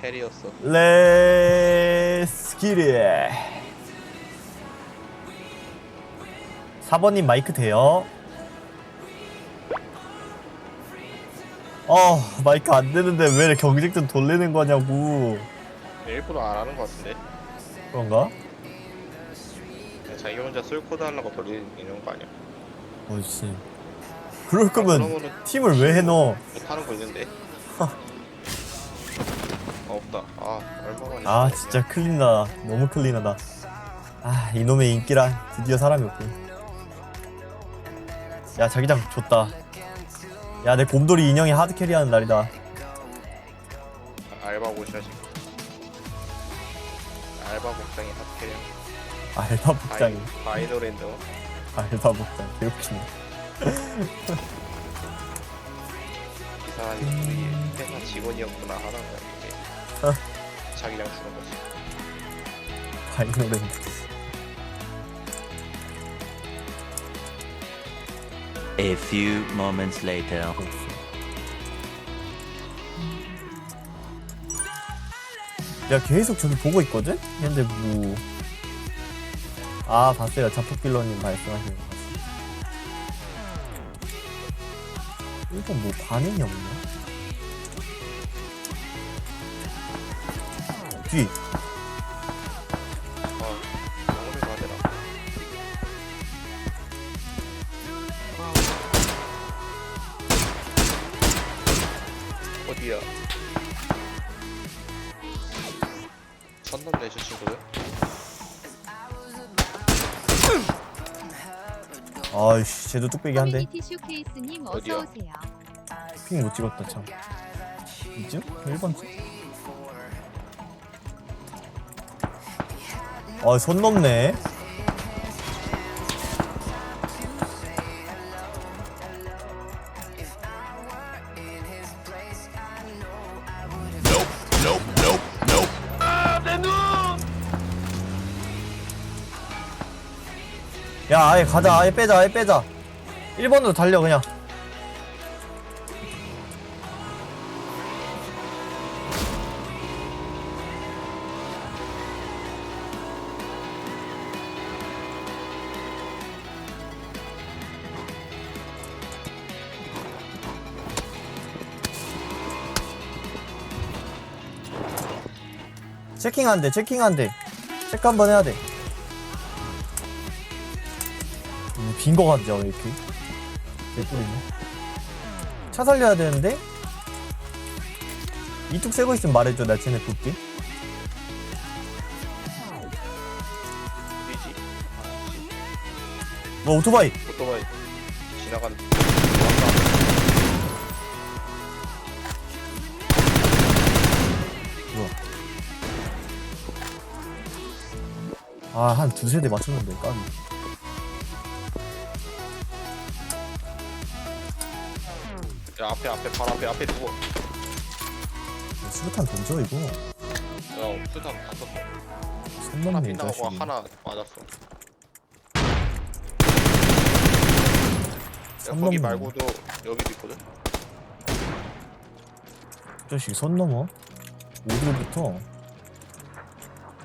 캐리였어. 레츠 기리 4번님 마이크 돼요? 어 마이크 안 되는데 왜 경직전 돌리는 거냐고 일부러 안 하는 것 같은데. 그런가? 그냥 자기 혼자 쓸 코드 하려고 돌리는 거 아니야? 어씨 그럴 거면 그러면은 팀을 왜 해넣어 못하는 거 있는데. 아, 없다. 아 얼마만에. 아 진짜 클린하다 너무 클린하다 아 이놈의 인기란 드디어 사람이 없군 야 자기장 좋다 야 내 곰돌이 인형이 하드캐리하는 날이다 알바 고셔야지. 알바 복장이 핫캐리. 알바 복장이 바이노랜드. 알바 복장 개웃기네 기사님 우리 회사 직원이었구나 하는 거야. 자기랑 주는 거지. 바이노랜드 A few moments later. 내가 계속 저기 보고 있거든? 근데 뭐... 아 봤어요 자폭빌러님 말씀하시는 거 봤어요 이건 뭐 반응이 없나? 뒤아 영어를 가야 되나? 어디야? 선넘 내저 친구들? 아이씨 쟤도 뚝배기 한대 커뮤니티 쇼케이스님 어디요? 어서 오세요. 핑 못 찍었다 참 이쯤? 1번 쯤? 아손 넘네. 야 아예 가자. 아예 빼자 아예 빼자. 1번으로 달려 그냥 체킹한대 체킹한대 체크 한 번 해야 돼. 음, 빈거 같죠 왜 이렇게. 개꿀이네 차 살려야 되는데. 이뚝 새거 있으면 말해줘 나 쟤네 볼게 어디지? 뭐 오토바이. 오토바이. 지나간 아 한 두세 대 맞췄는데 까비. 야 앞에 앞에 바로 앞에 앞에 누워. 수류탄 던져 이거. 야 수상 다. 썼어 손 하나 빗나가고 자식이 하나 맞았어. 야, 손 거기 말고도 여기도 있거든? 이 자식이 손 넘어? 어디로부터?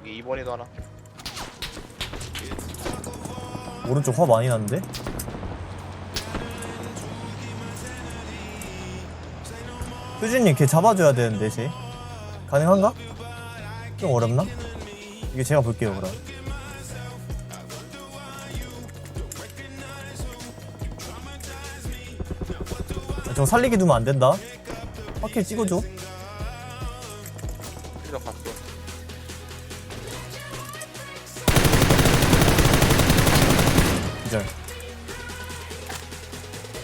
여기 2번에도 하나 오른쪽 화 많이 났는데? 효진님 걔 잡아줘야 되는데 쟤. 가능한가? 좀 어렵나? 이게 제가 볼게요 그럼. 아, 저 살리게 두면 안 된다? 확실히 찍어줘 기절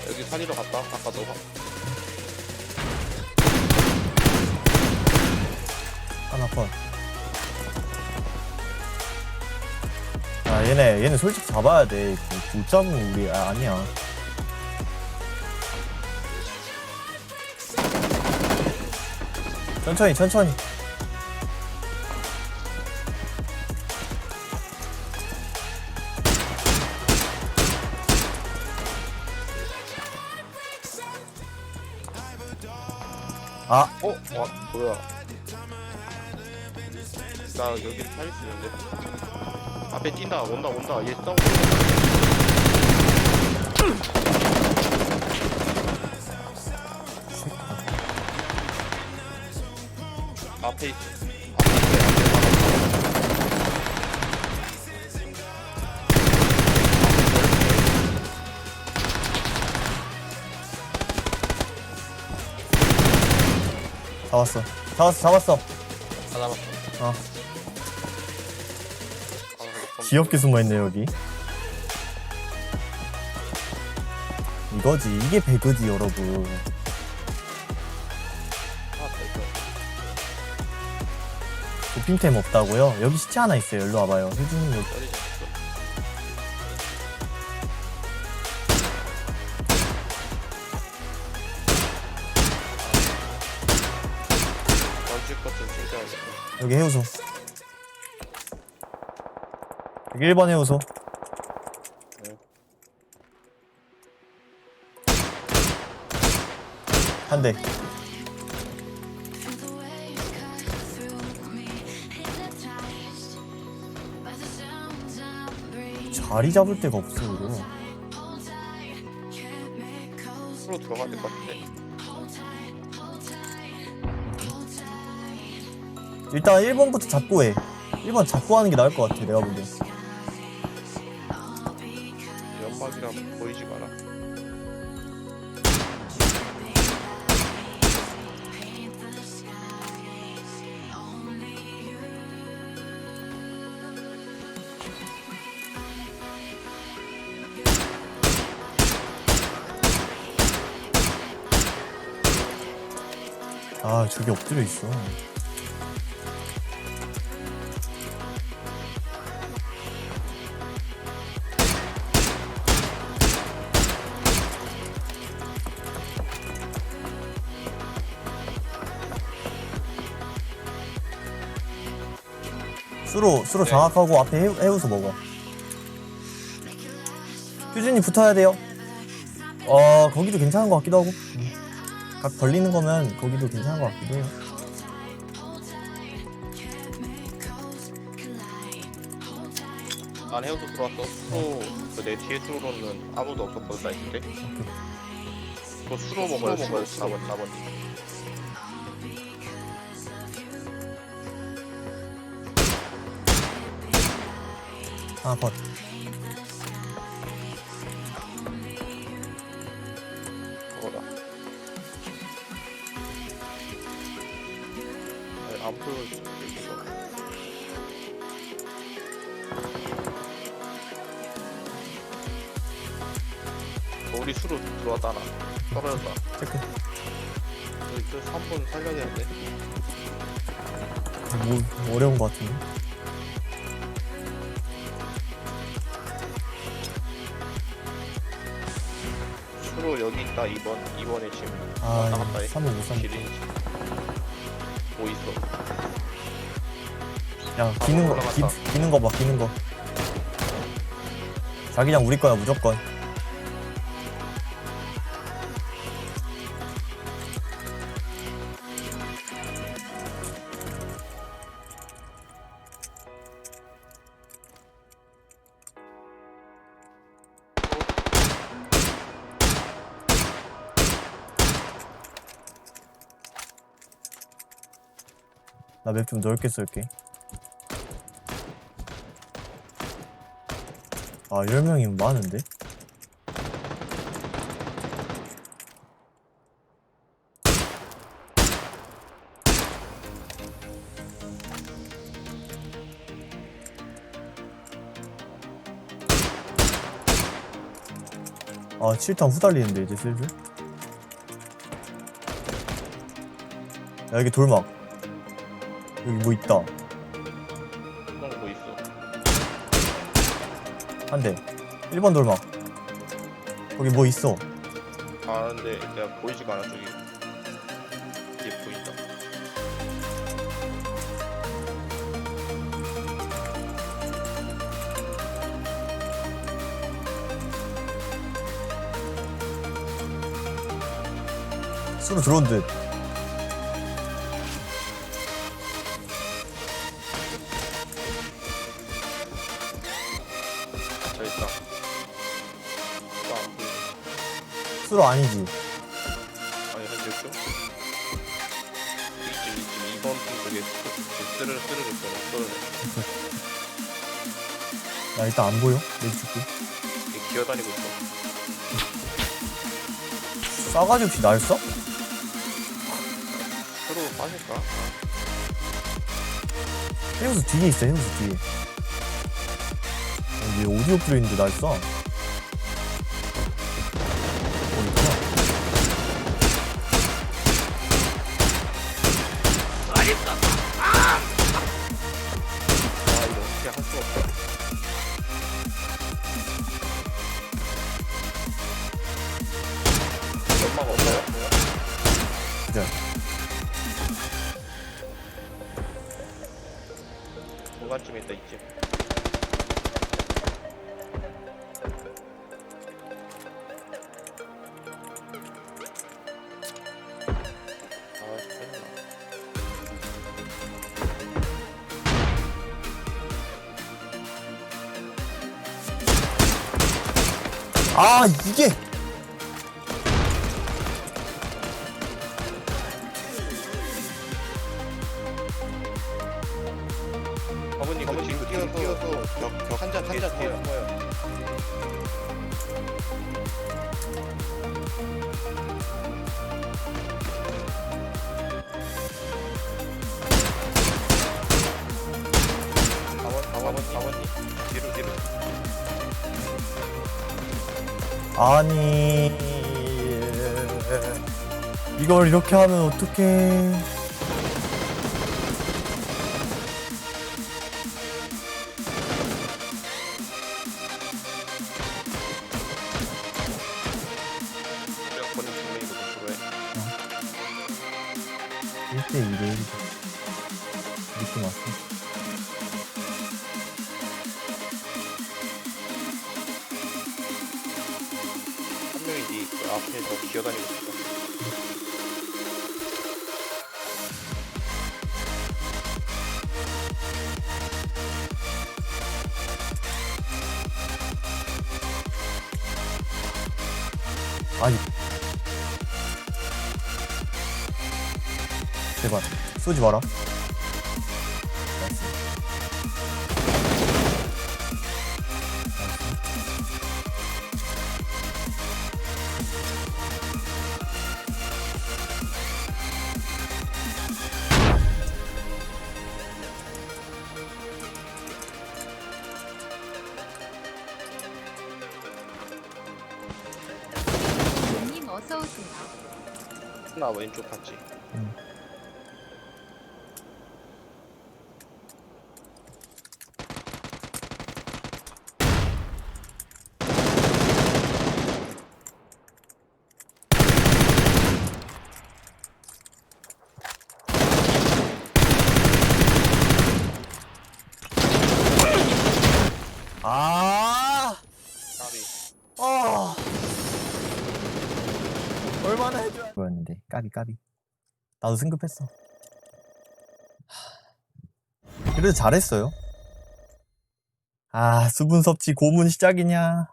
여기 살리러 갔다 아까 너가 하나 컷. 아 얘네 얘네 솔직히 잡아야 돼. 그, 못 잡으면 우리 아, 아니야. 천천히 천천히. 아. 어? 와 뭐야? 나 여기를 살릴 수 있는데? 앞에 뛴다. 온다 온다. 얘 싸우고 앞에 있 잡았어. 잡았어, 잡았어. 다 남았어 어. 아, 귀엽게 숨어있네, 여기. 이거지. 이게 배그지, 여러분. 도핑템 없다고요? 여기 시체 하나 있어요. 일로 와봐요. 효준님 여기. 여기 해우소. 여기 1번 해우소. 네. 한 대. 자리 잡을 데가 없어, 이거. 프로 들어가야 될 것 같은데. 일단 1번부터 잡고 해. 1번 잡고 하는 게 나을 것 같아, 내가 보기엔. 연막이라 보이지가 않아. 아, 저기 엎드려 있어. 수로, 수로 네. 장악하고 앞에 해우, 해우서 먹어. 휴준이 붙어야 돼요. 어, 거기도 괜찮은 것 같기도 하고. 음. 각 벌리는 거면 거기도 괜찮은 것 같기도 해요. 난 헤어져 들어왔어. 프로 그내 뒤에 수로는 아무도 없었거든 나 있을 때. 그거 수로 먹어요. 수로 먹어요. 4번 4 번. 아, 컷. 그거다. 아니, 안 보여줘. 우리 수로 들어왔다 나 떨어졌다 체크. 저 3번 살려야 되는데 뭐, 어려운 것 같은데. 수로 여기 있다 2번 2번에 지금 아, 왔다 갔다 해 3번 못 삼. 길이 뭐 있어 야, 기는 거, 기, 올라갔다. 기는 거 봐, 기는 거. 자기장 우리 거야, 무조건. 나 맵 좀 넓게 쏠게. 아, 10명이면 많은데? 아, 7탄 후달리는데, 이제 슬슬? 야, 여기 돌막. 여기 뭐 있다. 그런 거 있어 한 대. 1번 돌막. 거기 뭐 있어. 아 근데 내가 보이지가 않아 저기 뒤에 보인다 수로 들어온 듯. 수로 아니지. 아니 현재 좀 이쯤 이쯤 이번 팀 쪽에 쓰르르 쓰르르 쓰르르 나 일단 안 보여. 내 죽고. 이게 기어다니고 있어 싸가지 없이 날 써? 서로 빠질까? 해우수 뒤에 있어, 해우수 뒤에. 여기 오디오 필요 있는데 날 써. 연마가 없어요? 진짜. 중간쯤에 있다 이쯤 아, 이게! 4번, 4번. 뒤로, 뒤로. 아니 이걸 이렇게 하면 어떡해 그냥 버는 이거 도로 왔어 앞에서 기어다니고 있어 아니. 제발, 쏘지 마라. 어서 오세요. 나 왼쪽 봤지 응. 아, 까비 아, 얼마나 보였는데 까비 까비. 나도 승급했어. 하, 그래도 잘했어요. 아, 수분 섭취 고문 시작이냐?